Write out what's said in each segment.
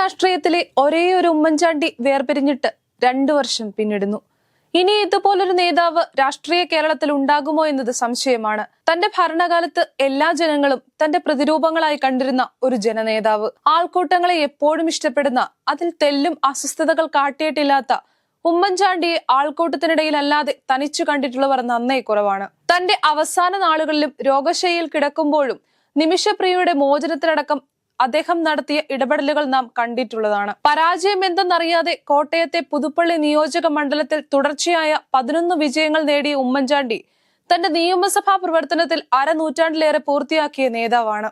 രാഷ്ട്രീയത്തിലെ ഒരേ ഒരു ഉമ്മൻചാണ്ടി വേർപിരിഞ്ഞിട്ട് രണ്ടു വർഷം പിന്നിടുന്നു. ഇനി ഇതുപോലൊരു നേതാവ് രാഷ്ട്രീയ കേരളത്തിൽ ഉണ്ടാകുമോ എന്നത് സംശയമാണ്. തന്റെ ഭരണകാലത്ത് എല്ലാ ജനങ്ങളും തന്റെ പ്രതിരൂപങ്ങളായി കണ്ടിരുന്ന ഒരു ജനനേതാവ്. ആൾക്കൂട്ടങ്ങളെ എപ്പോഴും ഇഷ്ടപ്പെടുന്ന അതിൽ തെല്ലും അസ്വസ്ഥതകൾ കാട്ടിയിട്ടില്ലാത്ത ഉമ്മൻചാണ്ടിയെ ആൾക്കൂട്ടത്തിനിടയിലല്ലാതെ തനിച്ചു കണ്ടിട്ടുള്ളവർ നന്നേ കുറവാണ്. തന്റെ അവസാന നാളുകളിലും രോഗശൈലിയിൽ കിടക്കുമ്പോഴും നിമിഷപ്രിയയുടെ മോചനത്തിലടക്കം അദ്ദേഹം നടത്തിയ ഇടപെടലുകൾ നാം കണ്ടിട്ടുള്ളതാണ്. പരാജയം എന്തെന്നറിയാതെ കോട്ടയത്തെ പുതുപ്പള്ളി നിയോജക മണ്ഡലത്തിൽ തുടർച്ചയായ പതിനൊന്ന് വിജയങ്ങൾ നേടിയ ഉമ്മൻചാണ്ടി തന്റെ നിയമസഭാ പ്രവർത്തനത്തിൽ അരനൂറ്റാണ്ടിലേറെ പൂർത്തിയാക്കിയ നേതാവാണ്.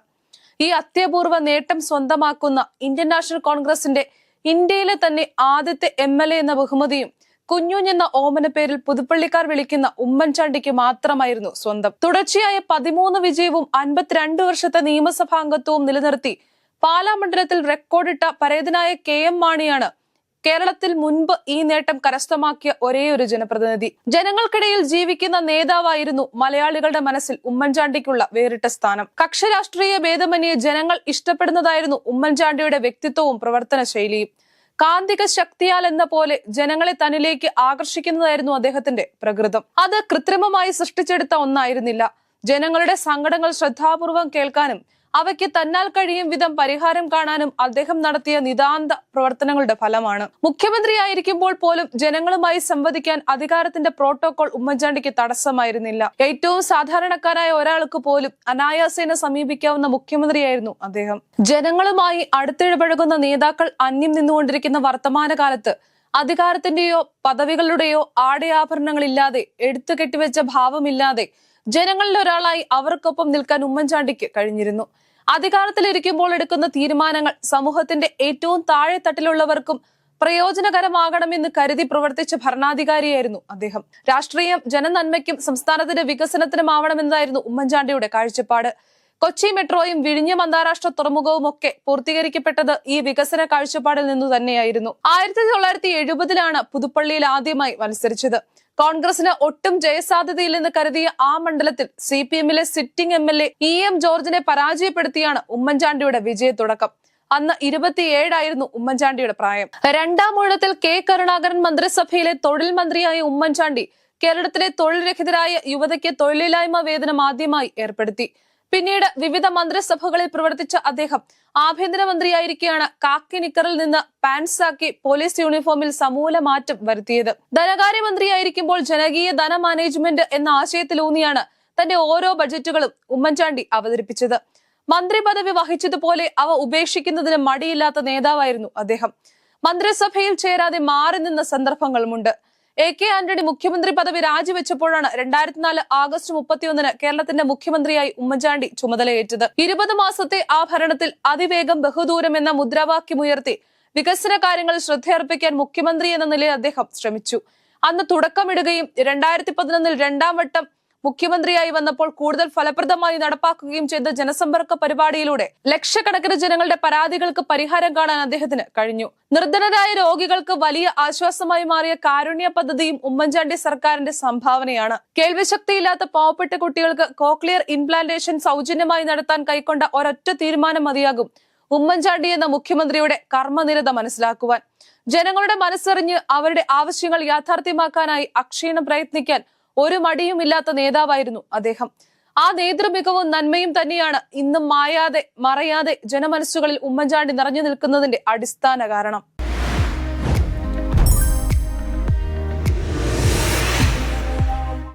ഈ അത്യപൂർവ നേട്ടം സ്വന്തമാക്കുന്ന ഇന്ത്യൻ നാഷണൽ കോൺഗ്രസിന്റെ ഇന്ത്യയിലെ തന്നെ ആദ്യത്തെ എം എൽ എ എന്ന ബഹുമതിയും കുഞ്ഞുഞ്ഞെന്ന ഓമന പേരിൽ പുതുപ്പള്ളിക്കാർ വിളിക്കുന്ന ഉമ്മൻചാണ്ടിക്ക് മാത്രമായിരുന്നു സ്വന്തം. തുടർച്ചയായ പതിമൂന്ന് വിജയവും അൻപത്തിരണ്ട് വർഷത്തെ നിയമസഭാംഗത്വവും നിലനിർത്തി പാലാ മണ്ഡലത്തിൽ റെക്കോർഡിട്ട പരേതനായ കെ എം മാണിയാണ് കേരളത്തിൽ മുൻപ് ഈ നേട്ടം കരസ്ഥമാക്കിയ ഒരേ ഒരു ജനപ്രതിനിധി. ജനങ്ങൾക്കിടയിൽ ജീവിക്കുന്ന നേതാവായിരുന്നു മലയാളികളുടെ മനസ്സിൽ ഉമ്മൻചാണ്ടിക്കുള്ള വേറിട്ട സ്ഥാനം. കക്ഷരാഷ്ട്രീയ ഭേദമന്യെ ജനങ്ങൾ ഇഷ്ടപ്പെടുന്നതായിരുന്നു ഉമ്മൻചാണ്ടിയുടെ വ്യക്തിത്വവും പ്രവർത്തന ശൈലിയും കാന്തിക ശക്തിയാൽ എന്ന പോലെ ജനങ്ങളെ തന്നിലേക്ക് ആകർഷിക്കുന്നതായിരുന്നു അദ്ദേഹത്തിന്റെ പ്രകൃതം. അത് കൃത്രിമമായി സൃഷ്ടിച്ചെടുത്ത ഒന്നായിരുന്നില്ല. ജനങ്ങളുടെ സങ്കടങ്ങൾ ശ്രദ്ധാപൂർവം കേൾക്കാനും അവയ്ക്ക് തന്നാൽ കഴിയും വിധം പരിഹാരം കാണാനും അദ്ദേഹം നടത്തിയ നിതാന്ത പ്രവർത്തനങ്ങളുടെ ഫലമാണ്. മുഖ്യമന്ത്രിയായിരിക്കുമ്പോൾ പോലും ജനങ്ങളുമായി സംവദിക്കാൻ അധികാരത്തിന്റെ പ്രോട്ടോകോൾ ഉമ്മൻചാണ്ടിക്ക് തടസ്സമായിരുന്നില്ല. ഏറ്റവും സാധാരണക്കാരായ ഒരാൾക്ക് പോലും അനായാസേന സമീപിക്കാവുന്ന മുഖ്യമന്ത്രിയായിരുന്നു അദ്ദേഹം. ജനങ്ങളുമായി അടുത്തിടപഴകുന്ന നേതാക്കൾ അന്യം നിന്നുകൊണ്ടിരിക്കുന്ന വർത്തമാനകാലത്ത് അധികാരത്തിന്റെയോ പദവികളുടെയോ ആടയാഭരണങ്ങളില്ലാതെ എടുത്തു കെട്ടിവെച്ച ഭാവമില്ലാതെ ജനങ്ങളിൽ ഒരാളായി അവർക്കൊപ്പം നിൽക്കാൻ ഉമ്മൻചാണ്ടിക്ക് കഴിഞ്ഞിരുന്നു. അധികാരത്തിലിരിക്കുമ്പോൾ എടുക്കുന്ന തീരുമാനങ്ങൾ സമൂഹത്തിന്റെ ഏറ്റവും താഴെത്തട്ടിലുള്ളവർക്കും പ്രയോജനകരമാകണമെന്ന് കരുതി പ്രവർത്തിച്ച ഭരണാധികാരിയായിരുന്നു അദ്ദേഹം. രാഷ്ട്രീയം ജനനന്മയ്ക്കും സംസ്ഥാനത്തിന്റെ വികസനത്തിനും ആവണമെന്നായിരുന്നു ഉമ്മൻചാണ്ടിയുടെ കാഴ്ചപ്പാട്. കൊച്ചി മെട്രോയും വിഴിഞ്ഞം അന്താരാഷ്ട്ര തുറമുഖവും ഒക്കെ പൂർത്തീകരിക്കപ്പെട്ടത് ഈ വികസന കാഴ്ചപ്പാടിൽ നിന്നു തന്നെയായിരുന്നു ആയിരത്തി തൊള്ളായിരത്തി എഴുപതിലാണ് പുതുപ്പള്ളിയിൽ ആദ്യമായി മത്സരിച്ചത്. കോൺഗ്രസിന് ഒട്ടും ജയസാധ്യതയില്ലെന്ന് കരുതിയ ആ മണ്ഡലത്തിൽ സി പി എമ്മിലെ sitting M L A E M ജോർജിനെ പരാജയപ്പെടുത്തിയാണ് ഉമ്മൻചാണ്ടിയുടെ വിജയ തുടക്കം അന്ന് ഇരുപത്തിയേഴായിരുന്നു ഉമ്മൻചാണ്ടിയുടെ പ്രായം. രണ്ടാം ഊഴത്തിൽ കെ കരുണാകരൻ മന്ത്രിസഭയിലെ തൊഴിൽ മന്ത്രിയായ ഉമ്മൻചാണ്ടി കേരളത്തിലെ തൊഴിൽ രഹിതരായ യുവതയ്ക്ക് തൊഴിലില്ലായ്മ വേതനം ആദ്യമായി ഏർപ്പെടുത്തി. പിന്നീട് വിവിധ മന്ത്രിസഭകളിൽ പ്രവർത്തിച്ച അദ്ദേഹം ആഭ്യന്തരമന്ത്രിയായിരിക്കെയാണ് കാക്കി നിക്കറിൽ നിന്ന് പാൻസാക്കി പോലീസ് യൂണിഫോമിൽ സമൂല മാറ്റം വരുത്തിയത്. ധനകാര്യമന്ത്രിയായിരിക്കുമ്പോൾ ജനകീയ ധന മാനേജ്മെന്റ് എന്ന ആശയത്തിലൂന്നിയാണ് തന്റെ ഓരോ ബജറ്റുകളും ഉമ്മൻചാണ്ടി അവതരിപ്പിച്ചത്. മന്ത്രി പദവി വഹിച്ചതുപോലെ അവ ഉപേക്ഷിക്കുന്നതിന് മടിയില്ലാത്ത നേതാവായിരുന്നു അദ്ദേഹം. മന്ത്രിസഭയിൽ ചേരാതെ മാറി നിന്ന സന്ദർഭങ്ങളുമുണ്ട്. എ കെ ആന്റണി മുഖ്യമന്ത്രി പദവി രാജിവെച്ചപ്പോഴാണ് രണ്ടായിരത്തി നാല് ആഗസ്റ്റ് മുപ്പത്തിയൊന്നിന് കേരളത്തിന്റെ മുഖ്യമന്ത്രിയായി ഉമ്മൻചാണ്ടി ചുമതലയേറ്റത്. ഇരുപത് മാസത്തെ ആ ഭരണത്തിൽ അതിവേഗം ബഹുദൂരം എന്ന മുദ്രാവാക്യമുയർത്തി വികസന കാര്യങ്ങൾ ശ്രദ്ധയർപ്പിക്കാൻ മുഖ്യമന്ത്രി എന്ന നിലയിൽ അദ്ദേഹം ശ്രമിച്ചു. അന്ന് തുടക്കമിടുകയും രണ്ടായിരത്തി പതിനൊന്നിൽ രണ്ടാം വട്ടം മുഖ്യമന്ത്രിയായി വന്നപ്പോൾ കൂടുതൽ ഫലപ്രദമായി നടപ്പാക്കുകയും ചെയ്ത ജനസമ്പർക്ക പരിപാടിയിലൂടെ ലക്ഷക്കണക്കിന് ജനങ്ങളുടെ പരാതികൾക്ക് പരിഹാരം കാണാൻ അദ്ദേഹത്തിന് കഴിഞ്ഞു. നിർധനരായ രോഗികൾക്ക് വലിയ ആശ്വാസമായി മാറിയ കാരുണ്യ പദ്ധതിയും ഉമ്മൻചാണ്ടി സർക്കാരിന്റെ സംഭാവനയാണ്. കേൾവിശക്തിയില്ലാത്ത പാവപ്പെട്ട കുട്ടികൾക്ക് കോക്ലിയർ ഇംപ്ലാന്റേഷൻ സൗജന്യമായി നടത്താൻ കൈക്കൊണ്ട ഒരൊറ്റ തീരുമാനം മതിയാകും ഉമ്മൻചാണ്ടി എന്ന മുഖ്യമന്ത്രിയുടെ കർമ്മനിരത മനസ്സിലാക്കുവാൻ. ജനങ്ങളുടെ മനസ്സറിഞ്ഞ് അവരുടെ ആവശ്യങ്ങൾ യാഥാർത്ഥ്യമാക്കാനായി അക്ഷീണം പ്രയത്നിക്കാൻ ഒരു മടിയും ഇല്ലാത്ത നേതാവായിരുന്നു അദ്ദേഹം. ആ നേതൃമികവും നന്മയും തന്നെയാണ് ഇന്നും മായാതെ മറയാതെ ജനമനസ്സുകളിൽ ഉമ്മൻചാണ്ടി നിറഞ്ഞു നിൽക്കുന്നതിന്റെ അടിസ്ഥാന കാരണം.